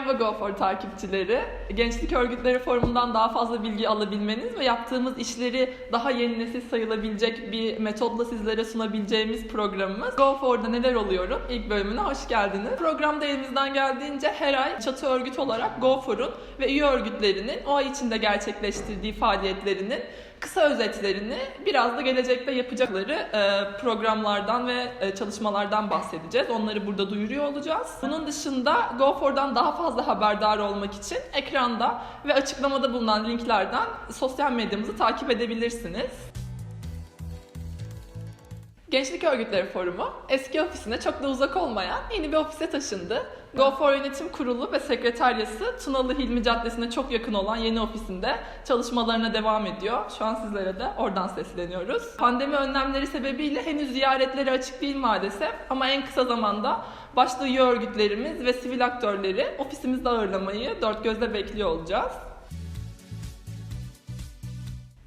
Merhaba GoFor takipçileri. Gençlik Örgütleri Forumu'ndan daha fazla bilgi alabilmeniz ve yaptığımız işleri daha yeni nesil sayılabilecek bir metodla sizlere sunabileceğimiz programımız GoFor'da neler oluyorum ilk bölümüne hoş geldiniz. Programda elimizden geldiğince her ay çatı örgüt olarak GoFor'un ve üye örgütlerinin o ay içinde gerçekleştirdiği faaliyetlerinin kısa özetlerini biraz da gelecekte yapacakları e, programlardan ve e, çalışmalardan bahsedeceğiz. Onları burada duyuruyor olacağız. Bunun dışında GoFor'dan daha fazla haberdar olmak için ekranda ve açıklamada bulunan linklerden sosyal medyamızı takip edebilirsiniz. Gençlik Örgütleri Forumu eski ofisine çok da uzak olmayan yeni bir ofise taşındı. GoFor Yönetim Kurulu ve Sekreteryası Tunalı Hilmi Caddesi'ne çok yakın olan yeni ofisinde çalışmalarına devam ediyor. Şu an sizlere de oradan sesleniyoruz. Pandemi önlemleri sebebiyle henüz ziyaretleri açık değil maalesef ama en kısa zamanda başta üye örgütlerimiz ve sivil aktörleri ofisimizde ağırlamayı dört gözle bekliyor olacağız.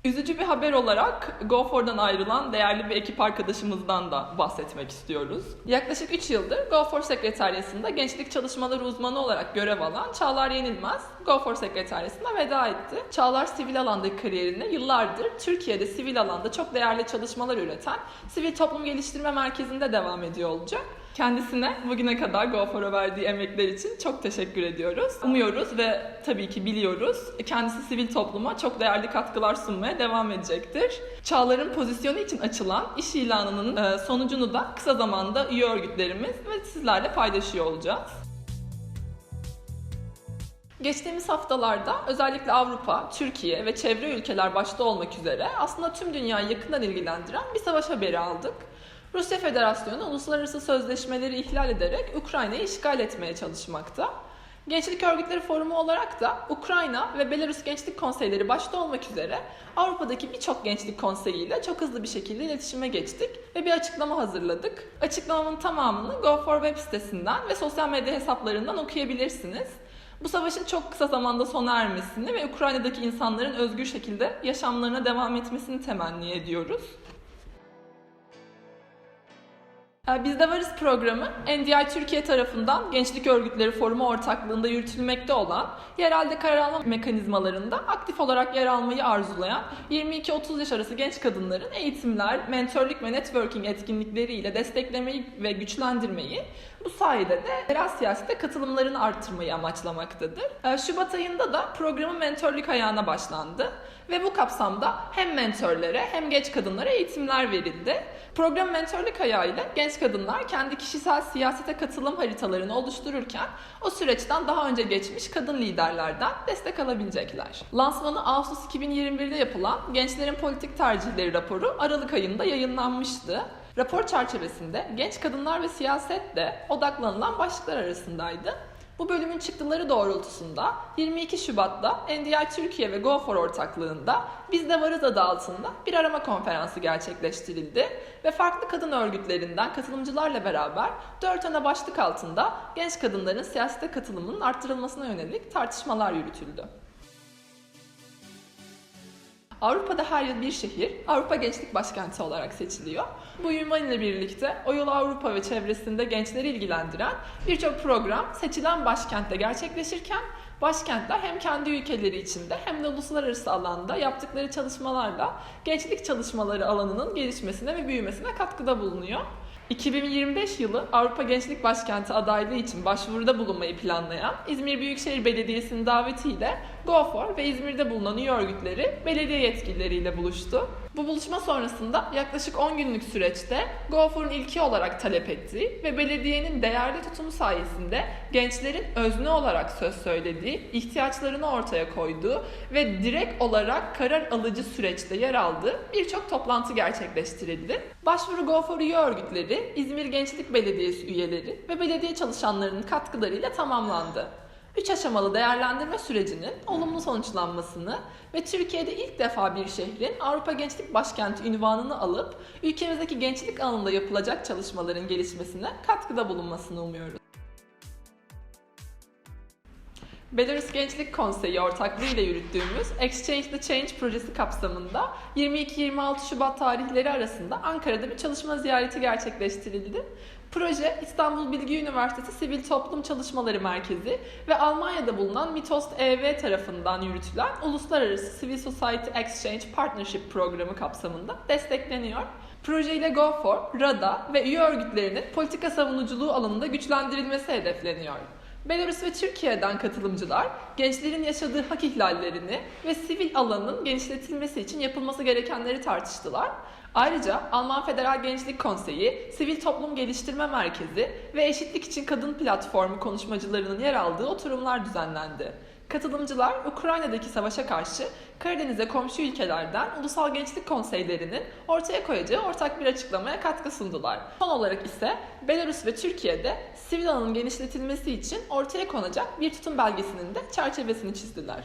Üzücü bir haber olarak GoFor'dan ayrılan değerli bir ekip arkadaşımızdan da bahsetmek istiyoruz. Yaklaşık 3 yıldır GoFor Sekreteryası'nda gençlik çalışmaları uzmanı olarak görev alan Çağlar Yenilmez, GoFor Sekreteryası'na veda etti. Çağlar sivil alandaki kariyerine yıllardır Türkiye'de sivil alanda çok değerli çalışmalar üreten Sivil Toplum Geliştirme Merkezi'nde devam ediyor olacak. Kendisine bugüne kadar GoFor'a verdiği emekler için çok teşekkür ediyoruz. Umuyoruz ve tabii ki biliyoruz kendisi sivil topluma çok değerli katkılar sunmaya devam edecektir. Çağlar'ın pozisyonu için açılan iş ilanının e, sonucunu da kısa zamanda üye örgütlerimiz ve sizlerle paylaşıyor olacağız. Geçtiğimiz haftalarda özellikle Avrupa, Türkiye ve çevre ülkeler başta olmak üzere aslında tüm dünyayı yakından ilgilendiren bir savaş haberi aldık. Rusya Federasyonu uluslararası sözleşmeleri ihlal ederek Ukrayna'yı işgal etmeye çalışmakta. Gençlik Örgütleri Forumu olarak da Ukrayna ve Belarus Gençlik Konseyleri başta olmak üzere Avrupa'daki birçok gençlik konseyiyle çok hızlı bir şekilde iletişime geçtik ve bir açıklama hazırladık. Açıklamamın tamamını GoFor web sitesinden ve sosyal medya hesaplarından okuyabilirsiniz. Bu savaşın çok kısa zamanda sona ermesini ve Ukrayna'daki insanların özgür şekilde yaşamlarına devam etmesini temenni ediyoruz. Ee, Bizde Varız programı NDI Türkiye tarafından Gençlik Örgütleri Forumu ortaklığında yürütülmekte olan yerelde karar alma mekanizmalarında aktif olarak yer almayı arzulayan 22-30 yaş arası genç kadınların eğitimler, mentörlük ve networking etkinlikleriyle desteklemeyi ve güçlendirmeyi bu sayede de yerel siyasete katılımlarını arttırmayı amaçlamaktadır. Ee, Şubat ayında da programın mentörlük ayağına başlandı ve bu kapsamda hem mentörlere hem genç kadınlara eğitimler verildi. Program mentörlük ayağıyla genç kadınlar kendi kişisel siyasete katılım haritalarını oluştururken o süreçten daha önce geçmiş kadın liderlerden destek alabilecekler. Lansmanı Ağustos 2021'de yapılan Gençlerin Politik Tercihleri raporu Aralık ayında yayınlanmıştı. Rapor çerçevesinde genç kadınlar ve siyaset de odaklanılan başlıklar arasındaydı. Bu bölümün çıktıları doğrultusunda 22 Şubat'ta NDI Türkiye ve GoFor ortaklığında Biz de Varız adı altında bir arama konferansı gerçekleştirildi ve farklı kadın örgütlerinden katılımcılarla beraber 4 ana başlık altında genç kadınların siyasete katılımının arttırılmasına yönelik tartışmalar yürütüldü. Avrupa'da her yıl bir şehir Avrupa Gençlik Başkenti olarak seçiliyor. Bu ünvan ile birlikte o yıl Avrupa ve çevresinde gençleri ilgilendiren birçok program seçilen başkentte gerçekleşirken başkentler hem kendi ülkeleri içinde hem de uluslararası alanda yaptıkları çalışmalarla gençlik çalışmaları alanının gelişmesine ve büyümesine katkıda bulunuyor. 2025 yılı Avrupa Gençlik Başkenti adaylığı için başvuruda bulunmayı planlayan İzmir Büyükşehir Belediyesi'nin davetiyle GoFor ve İzmir'de bulunan üye örgütleri belediye yetkilileriyle buluştu. Bu buluşma sonrasında yaklaşık 10 günlük süreçte GoFor'un ilki olarak talep ettiği ve belediyenin değerli tutumu sayesinde gençlerin özne olarak söz söylediği, ihtiyaçlarını ortaya koyduğu ve direkt olarak karar alıcı süreçte yer aldığı birçok toplantı gerçekleştirildi. Başvuru GoFor üye örgütleri, İzmir Gençlik Belediyesi üyeleri ve belediye çalışanlarının katkılarıyla tamamlandı. Üç aşamalı değerlendirme sürecinin olumlu sonuçlanmasını ve Türkiye'de ilk defa bir şehrin Avrupa Gençlik Başkenti ünvanını alıp ülkemizdeki gençlik alanında yapılacak çalışmaların gelişmesine katkıda bulunmasını umuyoruz. Belarus Gençlik Konseyi ortaklığı ile yürüttüğümüz Exchange the Change projesi kapsamında 22-26 Şubat tarihleri arasında Ankara'da bir çalışma ziyareti gerçekleştirildi. Proje İstanbul Bilgi Üniversitesi Sivil Toplum Çalışmaları Merkezi ve Almanya'da bulunan Mitost EV tarafından yürütülen Uluslararası Civil Society Exchange Partnership Programı kapsamında destekleniyor. Projeyle GoFor, RADA ve üye örgütlerinin politika savunuculuğu alanında güçlendirilmesi hedefleniyor. Belarus ve Türkiye'den katılımcılar gençlerin yaşadığı hak ihlallerini ve sivil alanın genişletilmesi için yapılması gerekenleri tartıştılar. Ayrıca Alman Federal Gençlik Konseyi, Sivil Toplum Geliştirme Merkezi ve Eşitlik için Kadın Platformu konuşmacılarının yer aldığı oturumlar düzenlendi. Katılımcılar Ukrayna'daki savaşa karşı Karadeniz'e komşu ülkelerden ulusal gençlik konseylerinin ortaya koyacağı ortak bir açıklamaya katkı sundular. Son olarak ise Belarus ve Türkiye'de sivil alanın genişletilmesi için ortaya konacak bir tutum belgesinin de çerçevesini çizdiler.